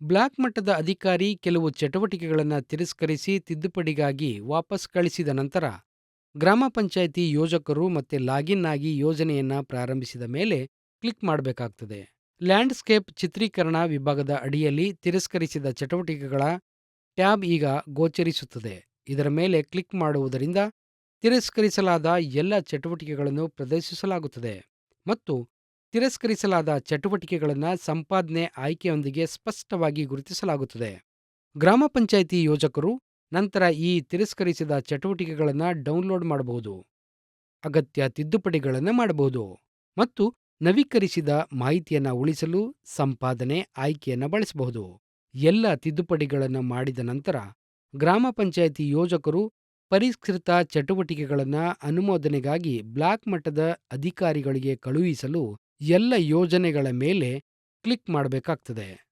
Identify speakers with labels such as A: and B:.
A: Block ಮಟ್ಟದ ಅಧಿಕಾರಿ ಕೆಲವು ಚಟುವಟಿಕೆಗಳನ್ನು ತಿರಸ್ಕರಿಸಿ ತಿದ್ದುಪಡಿಗಾಗಿ ವಾಪಸ್ ಕಳಿಸಿದ ನಂತರ ಗ್ರಾಮ ಪಂಚಾಯಿತಿ ಯೋಜಕರು ಮತ್ತೆ ಲಾಗಿನ್ ಆಗಿ ಯೋಜನೆಯನ್ನ ಪ್ರಾರಂಭಿಸಿದ ಮೇಲೆ ಕ್ಲಿಕ್ ಮಾಡಬೇಕಾಗ್ತದೆ. ಲ್ಯಾಂಡ್ಸ್ಕೇಪ್ ಚಿತ್ರೀಕರಣ ವಿಭಾಗದ ಅಡಿಯಲ್ಲಿ ತಿರಸ್ಕರಿಸಿದ ಚಟುವಟಿಕೆಗಳ ಟ್ಯಾಬ್ ಈಗ ಗೋಚರಿಸುತ್ತದೆ. ಇದರ ಮೇಲೆ ಕ್ಲಿಕ್ ಮಾಡುವುದರಿಂದ ತಿರಸ್ಕರಿಸಲಾದ ಎಲ್ಲ ಚಟುವಟಿಕೆಗಳನ್ನು ಪ್ರದರ್ಶಿಸಲಾಗುತ್ತದೆ. ಮತ್ತು ತಿರಸ್ಕರಿಸಲಾದ ಚಟುವಟಿಕೆಗಳನ್ನು ಸಂಪಾದನೆ ಆಯ್ಕೆಯೊಂದಿಗೆ ಸ್ಪಷ್ಟವಾಗಿ ಗುರುತಿಸಲಾಗುತ್ತದೆ. ಗ್ರಾಮ ಪಂಚಾಯಿತಿ ಯೋಜಕರು ನಂತರ ಈ ತಿರಸ್ಕರಿಸಿದ ಚಟುವಟಿಕೆಗಳನ್ನು ಡೌನ್ಲೋಡ್ ಮಾಡಬಹುದು. ಅಗತ್ಯ ತಿದ್ದುಪಡಿಗಳನ್ನು ಮಾಡಬಹುದು ಮತ್ತು ನವೀಕರಿಸಿದ ಮಾಹಿತಿಯನ್ನು ಉಳಿಸಲು ಸಂಪಾದನೆ ಆಯ್ಕೆಯನ್ನು ಬಳಸಬಹುದು. ಎಲ್ಲ ತಿದ್ದುಪಡಿಗಳನ್ನು ಮಾಡಿದ ನಂತರ ಗ್ರಾಮ ಪಂಚಾಯಿತಿ ಯೋಜಕರು ಪರಿಷ್ಕೃತ ಚಟುವಟಿಕೆಗಳನ್ನು ಅನುಮೋದನೆಗಾಗಿ ಬ್ಲಾಕ್ ಮಟ್ಟದ ಅಧಿಕಾರಿಗಳಿಗೆ ಕಳುಹಿಸಲು ಎಲ್ಲ ಯೋಜನೆಗಳ ಮೇಲೆ ಕ್ಲಿಕ್ ಮಾಡಬೇಕಾಗ್ತದೆ.